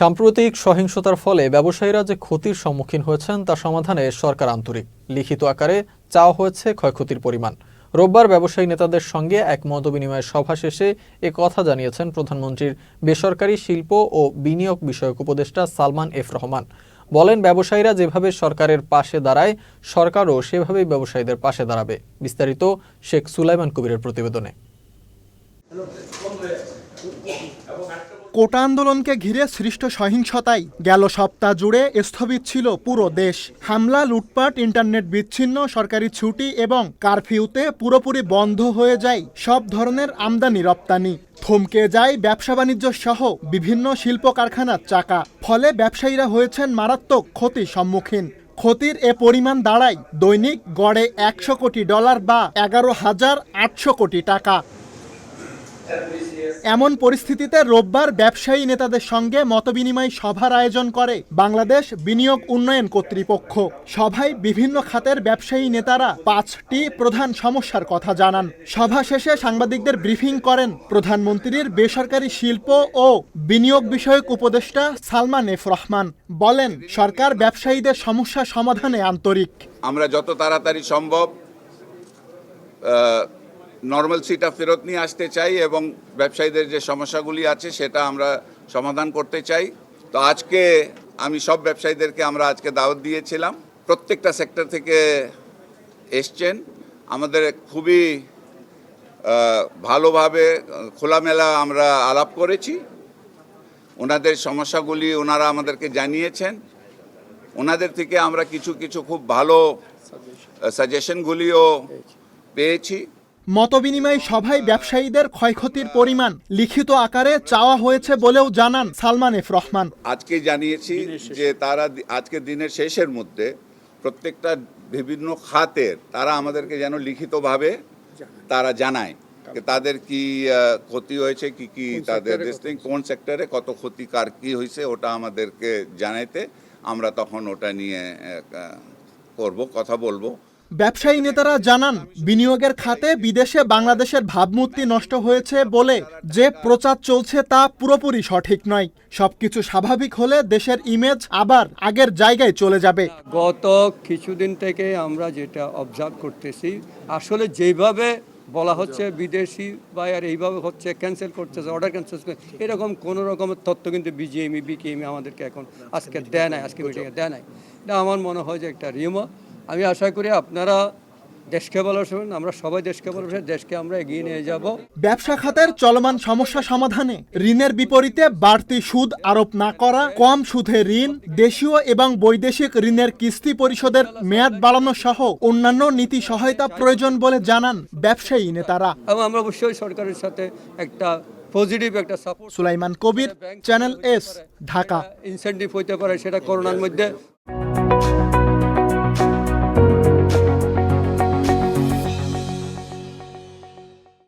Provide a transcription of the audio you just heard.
সাম্প্রতিক সহিংসতার ফলে ব্যবসায়ীরা যে ক্ষতির সম্মুখীন হয়েছেন তা সমাধানে সরকার আন্তরিক। লিখিত আকারে চাওয়া হয়েছে ক্ষয়ক্ষতির পরিমাণ। রোববার ব্যবসায়ী নেতাদের সঙ্গে এক মতবিনিময় সভা শেষে এ কথা জানিয়েছেন প্রধানমন্ত্রীর বেসরকারি শিল্প ও বিনিয়োগ বিষয়ক উপদেষ্টা সালমান এফ রহমান। বলেন, ব্যবসায়ীরা যেভাবে সরকারের পাশে দাঁড়ায়, সরকারও সেভাবেই ব্যবসায়ীদের পাশে দাঁড়াবে। বিস্তারিত শেখ সুলাইমান কবিরের প্রতিবেদনে। কোটা আন্দোলনকে ঘিরে সৃষ্ট সহিংসতায় গেল সপ্তাহ জুড়ে স্থবির ছিল পুরো দেশ। হামলা, লুটপাট, ইন্টারনেট বিচ্ছিন্ন, সরকারি ছুটি এবং কারফিউতে পুরোপুরি বন্ধ হয়ে যায় সব ধরনের আমদানি রপ্তানি। থমকে যায় ব্যবসা বাণিজ্য সহ বিভিন্ন শিল্প কারখানার চাকা। ফলে ব্যবসায়ীরা হয়েছেন মারাত্মক ক্ষতির সম্মুখীন। ক্ষতির এ পরিমাণ দাঁড়ায় দৈনিক গড়ে একশো কোটি ডলার বা এগারো হাজার আটশো কোটি টাকা। এমন পরিস্থিতিতে রোববার ব্যবসায়ী নেতাদের সঙ্গে মতবিনিময় সভার আয়োজন করে বাংলাদেশ বিনিয়োগ উন্নয়ন কর্তৃপক্ষ। সভায় বিভিন্ন খাতের ব্যবসায়ী নেতারা পাঁচটি প্রধান সমস্যার কথা জানান। সভা শেষে সাংবাদিকদের ব্রিফিং করেন প্রধানমন্ত্রীর বেসরকারি শিল্প ও বিনিয়োগ বিষয়ক উপদেষ্টা সালমান এফ রহমান। বলেন, সরকার ব্যবসায়ীদের সমস্যা সমাধানে আন্তরিক। আমরা যত তাড়াতাড়ি সম্ভব নর্মালসিটা ফেরত নিয়ে আসতে চাই এবং ব্যবসায়ীদের যে সমস্যাগুলি আছে সেটা আমরা সমাধান করতে চাই। তো আজকে আমি সব ব্যবসায়ীদেরকে আমরা আজকে দাওয়াত দিয়েছিলাম। প্রত্যেকটা সেক্টর থেকে এসছেন। আমাদের খুবই ভালোভাবে খোলামেলা আমরা আলাপ করেছি। ওনাদের সমস্যাগুলি ওনারা আমাদেরকে জানিয়েছেন। ওনাদের থেকে আমরা কিছু কিছু খুব ভালো সাজেশনগুলিও পেয়েছি। মতবিনিময় সভায় ব্যবসায়ীদের ক্ষয়ক্ষতির পরিমাণ লিখিত আকারে চাওয়া হয়েছে বলেও জানান সালমান এফ রহমান। আজকে জানিয়েছি যে তারা আজকে দিনের শেষের মধ্যে প্রত্যেকটা বিভিন্ন খাতের তারা আমাদেরকে যেন লিখিতভাবে তারা জানায় যে তাদের কি ক্ষতি হয়েছে কি কি তাদের কোন সেক্টরে কত ক্ষতি কার কি হয়েছে ওটা আমাদেরকে জানাইতে আমরা তখন ওটা নিয়ে করব কথা বলব। ব্যবসায়ী নেতারা জানান, বিনিয়োগের খাতে বিদেশে বাংলাদেশের ভাবমূর্তি নষ্ট হয়েছে বলে যে প্রচার চলছে তা পুরোপুরি সঠিক নয়। সবকিছু স্বাভাবিক হলে দেশের ইমেজ আবার আগের জায়গায় চলে যাবে। গত কিছুদিন থেকে আমরা যেটা অবজার্ভ করতেছি, আসলে যেভাবে বলা হচ্ছে বিদেশি বায়ার এইভাবে হচ্ছে ক্যান্সেল করতেছে অর্ডার ক্যান্সেল করছে, এরকম কোনো রকমের তথ্য কিন্তু বিজিএমই বিকেএমই আমাদেরকে এখন আজকে দেয় নাই, আজকে মিটিংয়ে দেয় নাই। এটা আমার মনে হয় যে একটা রিমো আমি আশা করি আপনারা দেশকে ভালোবাসবেন আমরা সবাই দেশকে ভালোবাসি দেশকে আমরা এগিয়ে নিয়ে যাব। ব্যবসা খাতের চলমান সমস্যা সমাধানে ঋণের বিপরীতে বাড়তি সুদ আরোপ না করা কম সুদে ঋণ দেশীয় এবং বৈদেশিক ঋণের কিস্তি পরিশোধের মেয়াদ বাড়ানো সহ অন্যান্য নীতি সহায়তা প্রয়োজন বলে জানান ব্যবসায়ী নেতারা। এবং আমরা অবশ্যই সরকারের সাথে একটা পজিটিভ একটা support Sulaiman Kabir channel S Dhaka. Incentive হইতে পারে সেটা করোনার মধ্যে।